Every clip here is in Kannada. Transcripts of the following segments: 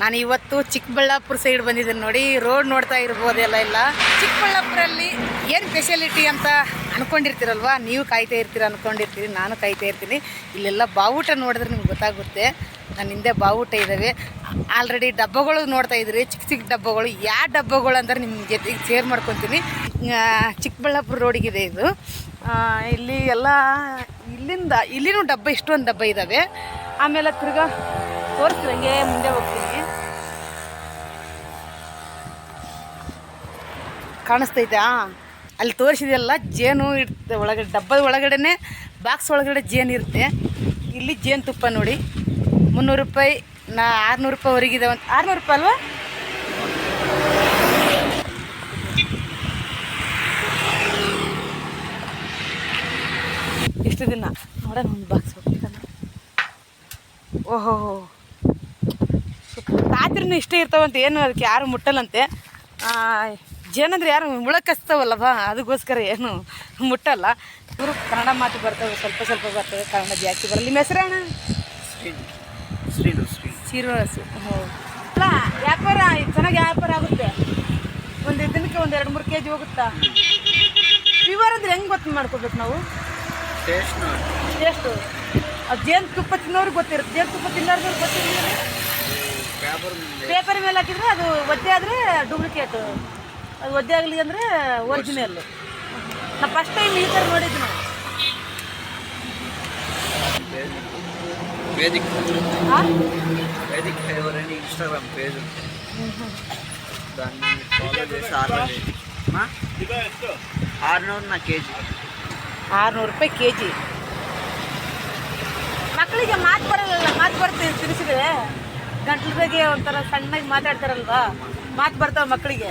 ನಾನು ಇವತ್ತು ಚಿಕ್ಕಬಳ್ಳಾಪುರ ಸೈಡ್ ಬಂದಿದ್ದೀನಿ ನೋಡಿ. ರೋಡ್ ನೋಡ್ತಾ ಇರ್ಬೋದೆಲ್ಲ ಇಲ್ಲ. ಚಿಕ್ಕಬಳ್ಳಾಪುರಲ್ಲಿ ಏನು ಸ್ಪೆಷಾಲಿಟಿ ಅಂತ ಅನ್ಕೊಂಡಿರ್ತೀರಲ್ವಾ? ನೀವು ಕಾಯ್ತಾ ಇರ್ತೀರ ಅನ್ಕೊಂಡಿರ್ತೀರಿ ನಾನು ಕಾಯ್ತಾ ಇರ್ತೀನಿ. ಇಲ್ಲೆಲ್ಲ ಬಾವುಟ ನೋಡಿದ್ರೆ ನಿಮ್ಗೆ ಗೊತ್ತಾಗುತ್ತೆ. ನನ್ನ ಹಿಂದೆ ಬಾವುಟ ಇದ್ದಾವೆ ಆಲ್ರೆಡಿ ಡಬ್ಬಗಳು ನೋಡ್ತಾ ಇದ್ರಿ. ಚಿಕ್ಕ ಚಿಕ್ಕ ಡಬ್ಬಗಳು. ಯಾವ ಡಬ್ಬಗಳು ಅಂದ್ರೆ ನಿಮ್ಮ ಜೊತೆಗೆ ಶೇರ್ ಮಾಡ್ಕೊತೀನಿ. ಚಿಕ್ಕಬಳ್ಳಾಪುರ ರೋಡಿಗಿದೆ ಇದು. ಇಲ್ಲಿ ಎಲ್ಲ ಇಲ್ಲಿಂದ, ಇಲ್ಲಿನೂ ಡಬ್ಬ, ಇಷ್ಟೊಂದು ಡಬ್ಬ ಇದ್ದಾವೆ ಆಮೇಲೆ ತಿರ್ಗಾ ತೋರಿಸ್ದಂಗೆ ಮುಂದೆ ಹೋಗ್ತೀನಿ. ಕಾಣಿಸ್ತೈತಾ ಅಲ್ಲಿ ತೋರಿಸಿದೆಲ್ಲ ಜೇನು ಇರುತ್ತೆ ಒಳಗಡೆ, ಡಬ್ಬದ ಒಳಗಡೆನೆ ಬಾಕ್ಸ್ ಒಳಗಡೆ ಜೇನು ಇರುತ್ತೆ. ಇಲ್ಲಿ ಜೇನು ತುಪ್ಪ ನೋಡಿ. ಮುನ್ನೂರು ರೂಪಾಯಿ, ನಾ ಆರುನೂರು ರೂಪಾಯಿವರೆಗಿದೆ ಒಂದು ಆರುನೂರು ರೂಪಾಯಿ ಅಲ್ವಾ? ಇಷ್ಟು ದಿನ ನೋಡೋಣ, ಒಂದು ಬಾಕ್ಸ್ ಹೋಗ್ತಾನೆ ಓಹೋ ರಾತ್ರಿನೂ ಇಷ್ಟೇ ಇರ್ತಾವಂತ ಏನು ಅದಕ್ಕೆ ಯಾರು ಮುಟ್ಟಲ್ಲಂತೆ. ಆ, ಜೇನಂದ್ರೆ ಯಾರು ಮುಳಕ್ಕೆ ಹಚ್ತಾವಲ್ಲವ ಅದಕ್ಕೋಸ್ಕರ ಏನು ಮುಟ್ಟಲ್ಲ. ಇವರು ಕನ್ನಡ ಮಾತು ಬರ್ತವೆ ಸ್ವಲ್ಪ ಸ್ವಲ್ಪ ಬರ್ತವೆ ಕನ್ನಡ ಜಾಸ್ತಿ ಬರಲ್ಲ. ನಿಮ್ಮ ಹೆಸರಣ್ಣ ಶ್ರೀನು ಶ್ರೀನು ಶ್ರೀನು ಸೀರೋಸು ಹ್ಞೂ ಅಲ್ಲ ವ್ಯಾಪಾರ ಚೆನ್ನಾಗಿ ವ್ಯಾಪಾರ ಆಗುತ್ತೆ. ಒಂದು ದಿನಕ್ಕೆ ಒಂದು ಎರಡು ಮೂರು ಕೆ ಜಿ ಹೋಗುತ್ತಾ? ಫೀವರ್ ಅಂದ್ರೆ ಹೆಂಗೆ ಗೊತ್ತು ಮಾಡ್ಕೋಬೇಕು ನಾವು? ಟೇಸ್ಟು ಅದು ಜೇನು ತುಪ್ಪ ತಿನ್ನೋರಿಗೆ ಗೊತ್ತಿರುತ್ತೆ. ಜೇನು ತುಪ್ಪ ತಿನ್ನೋರ್ಗೆ ಗೊತ್ತಿರಲಿಲ್ಲ ಪೇಪರ್ ಮುಂದೆ ಪೇಪರ್ ಮೇಲೆ ಹಾಕಿದ್ರೆ ಅದು ಒದ್ದೆ ಆದರೆ ಡೂಪ್ಲಿಕೇಟ್ ಅದು ಒದ್ದೆ ಆಗಲಿ ಅಂದರೆ ಒರಿಜಿನಲ್ ನಾ ಫಸ್ಟ್ ಟೈಮ್ ಈ ಥರ ನೋಡಿದ್ದು ನಾವು ವೇದಿಕ್ ಹಾಂ ವೇದಿಕ್ ఫేవర్ అని ఇన్స్టాగ్రామ్ పేజ్ ఉంటుంది దాన్ని ఫాలో చేసి ఆర్డర్ ఆరునూరు నా కేజీ ಆರುನೂರು ರೂಪಾಯಿ ಕೆ ಜಿ ಮಕ್ಕಳಿಗೆ ಮಾತು ಬರಲ್ಲ ಮಾತು ಬರ್ತೀವಿ ತಿನ್ಸಿದ್ರೆ ಗಂಟ್ಲದಾಗೆ ಒಂಥರ ಸಣ್ಣಗೆ ಮಾತಾಡ್ತಾರಲ್ವಾ? ಮಾತು ಬರ್ತಾವ ಮಕ್ಕಳಿಗೆ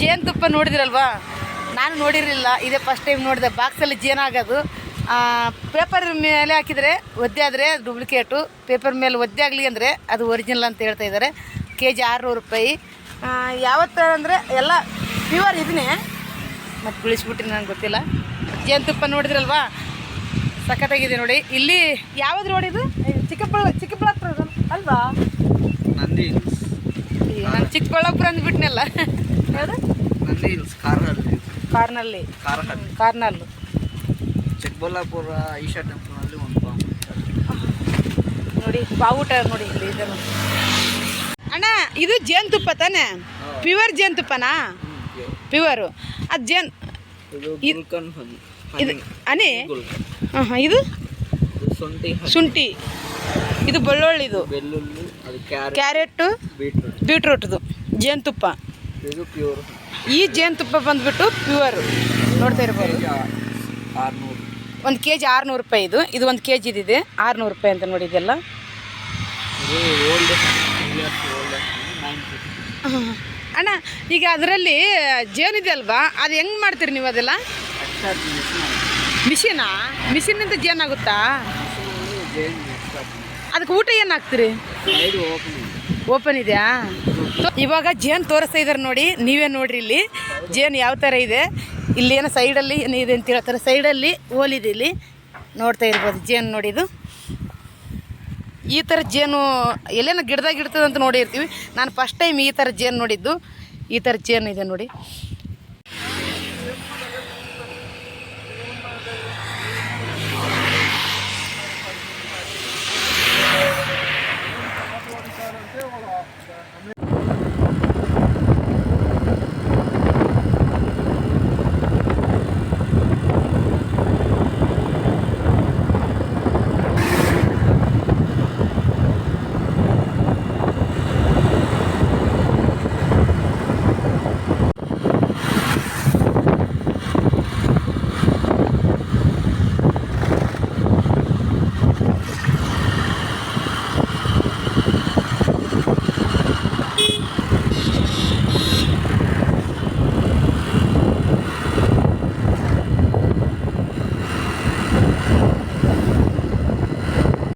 ಜೇನುತುಪ್ಪ ನೋಡಿದಿರಲ್ವಾ? ನಾನು ನೋಡಿರಲಿಲ್ಲ. ಇದೇ ಫಸ್ಟ್ ಟೈಮ್ ನೋಡಿದೆ. ಬಾಕ್ಸಲ್ಲಿ ಜೇನಾಗೋದು ಪೇಪರ್ ಮೇಲೆ ಹಾಕಿದರೆ ಒದ್ದೆ ಆದರೆ ಡೂಪ್ಲಿಕೇಟು ಪೇಪರ್ ಮೇಲೆ ಒದ್ದೆ ಆಗಲಿ ಅಂದರೆ ಅದು ಒರಿಜಿನಲ್ ಅಂತ ಹೇಳ್ತಾ ಇದ್ದಾರೆ. ಕೆ ಜಿ ಆರುನೂರು ರೂಪಾಯಿ. ಯಾವತ್ತು ಅಂದರೆ ಎಲ್ಲ ಪ್ಯೂರ್ ಇದನ್ನೇ. ಮತ್ತು ಬಿಳಿಸ್ಬಿಟ್ರಿ ನನಗೆ ಗೊತ್ತಿಲ್ಲ. ಜೇನುತುಪ್ಪ ನೋಡಿದ್ರಲ್ವಾ? ಸಖತ್ತಾಗಿದೆ ನೋಡಿ. ಇಲ್ಲಿ ಯಾವ್ದು ರೋಡ್ ಇದು? ಚಿಕ್ಕಬಳ್ಳಾ ಚಿಕ್ಕಬಳ್ಳಾಪುರ ಅಲ್ವಾ? ನಂದಿ ನಾನು ಚಿಕ್ಕಬಳ್ಳಾಪುರ ಅಂದ್ಬಿಟ್ನಲ್ಲ. ಯಾವುದು? ನಂದಿ ಹಿಲ್ಸ್ ಕಾರ್ನಲ್ಲಿ ಕಾರ್ನಲ್ಲಿ ಕಾರ್ನಲ್ಲಿ ಚಿಕ್ಕಬಳ್ಳಾಪುರ ಐಶಾ ಟೆಂಪಲ್ನಲ್ಲಿ ಒಂದು ನೋಡಿ ಬಾವುಟ ನೋಡಿ ಇಲ್ಲಿ ಅಣ್ಣ ಇದು ಜೇನುತುಪ್ಪ ತಾನೆ? ಪ್ಯೂರ್ ಜೇನುತುಪ್ಪನಾ? ಪ್ಯೂರು. ಅದು ಜೇನು ಇದು ಅನಿ ಹಾಂ ಹಾಂ ಇದು? ಶುಂಠಿ ಶುಂಠಿ. ಇದು ಬೆಳ್ಳುಳ್ಳಿದು. ಬೆಳ್ಳುಳ್ಳಿ ಅದು ಕ್ಯಾರೆಟ್ ಕ್ಯಾರೆಟು ಬೀಟ್ರೂಟ್. ಬೀಟ್ರೂಟ್ದು ಜೇನುತುಪ್ಪ. ಇದು ಪ್ಯೂರ್. ಈ ಜೇನುತುಪ್ಪ ಬಂದ್ಬಿಟ್ಟು ಪ್ಯೂರ್. ನೋಡ್ತಾ ಇರ್ಬೋದು. ಒಂದು ಕೆ ಜಿ ಆರುನೂರು ರೂಪಾಯಿ ಇದು. ಇದು ಒಂದು ಕೆ ಜಿದಿದೆ ಆರುನೂರು ರೂಪಾಯಿ ಅಂತ ನೋಡಿ ಇದೆಲ್ಲ. Old years old nine fifty ಅಣ್ಣ ಈಗ ಅದರಲ್ಲಿ ಜೇನಿದೆ ಅಲ್ವಾ? ಅದು ಹೆಂಗೆ ಮಾಡ್ತೀರಿ ನೀವು ಅದೆಲ್ಲ? ಮಿಷನ್? ಮಿಷಿನಾ ಮಿಷಿನಿಂದ ಜೇನ್ ಆಗುತ್ತಾ? ಅದಕ್ಕೆ ಊಟ ಏನು ಹಾಕ್ತೀರಿ ಓಪನ್ ಇದೆಯಾ? ಇವಾಗ ಜೇನು ತೋರಿಸ್ತಾ ಇದ್ದಾರೆ ನೋಡಿ, ನೀವೇ ನೋಡ್ರಿ ಇಲ್ಲಿ. ಜೇನು ಯಾವ ಥರ ಇದೆ? ಇಲ್ಲಿ ಏನೋ ಸೈಡಲ್ಲಿ ಏನು ಇದೆ ಅಂತ ಹೇಳ್ತಾರೆ. ಸೈಡಲ್ಲಿ ಹೋಲಿದೆ ಇಲ್ಲಿ. ನೋಡ್ತಾ ಇರ್ಬೋದು ಜೇನು ನೋಡಿದು ಈ ಥರ ಜೇನು ಎಲ್ಲೇನೋ ಗಿಡದಾಗ ಇರ್ತದೆ ಅಂತ ನೋಡಿರ್ತೀವಿ. ನಾನು ಫಸ್ಟ್ ಟೈಮ್ ಈ ಥರ ಜೇನು ನೋಡಿದ್ದು. ಈ ಥರ ಜೇನು ಇದೆ ನೋಡಿ.